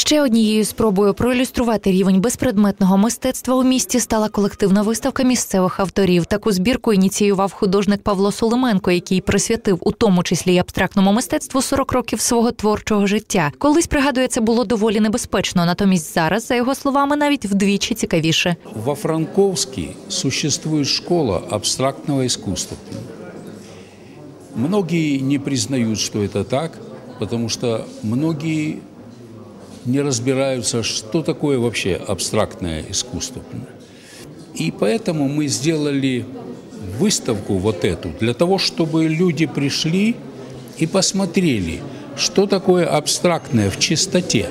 Ще однією спробою проілюструвати рівень безпредметного мистецтва у місті стала колективна виставка місцевих авторів. Таку збірку ініціював художник Павло Соломенко, який присвятив у тому числі й абстрактному мистецтву 40 років свого творчого життя. Колись пригадує, це було доволі небезпечно. Натомість зараз, за його словами, навіть вдвічі цікавіше. Во Франковске существует школа абстрактного искусства. Многие не признают, что это так, потому что многие не разбираются, что такое вообще абстрактное искусство. И поэтому мы сделали выставку вот эту для того, чтобы люди пришли и посмотрели, что такое абстрактное в чистоте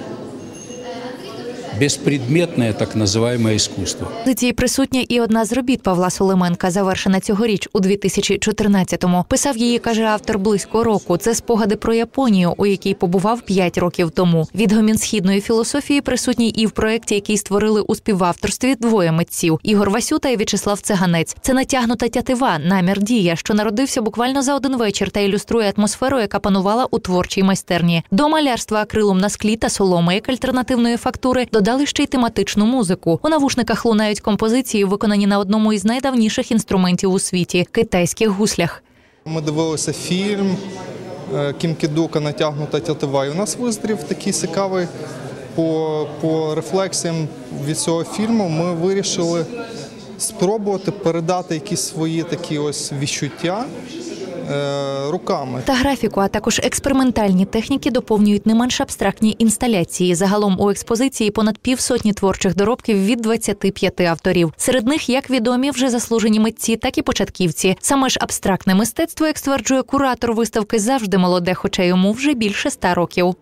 безпредметне так називаємо іскусство. Позиції присутня і одна з робіт Павла Соломенка, завершена цьогоріч у 2014-му. Писав її, каже автор близько року. Це спогади про Японію, у якій побував 5 років тому. Відгомін східної філософії присутній і в проєкті, який створили у співавторстві двоє митців Ігор Васюта і В'ячеслав Цеганець. Це натягнута тятива, намір дія, що народився буквально за один вечір та ілюструє атмосферу, яка панувала у творчій майстерні. До малярства акрилом на склі та соломи як альтернативної фактури додали ще й тематичну музику. У навушниках лунають композиції, виконані на одному із найдавніших інструментів у світі китайських гуслях. Ми дивилися фільм е, Кім Кідука натягнута тятива. І у нас визрів такий цікавий по, по рефлексіям від цього фільму. Ми вирішили спробувати передати якісь свої такі ось відчуття руками. Та графіку, а також експериментальні техніки доповнюють не менш абстрактні інсталяції. Загалом у експозиції понад півсотні творчих доробків від 25 авторів. Серед них як відомі вже заслужені митці, так і початківці. Саме ж абстрактне мистецтво, як стверджує куратор виставки, завжди молоде, хоча йому вже більше ста років.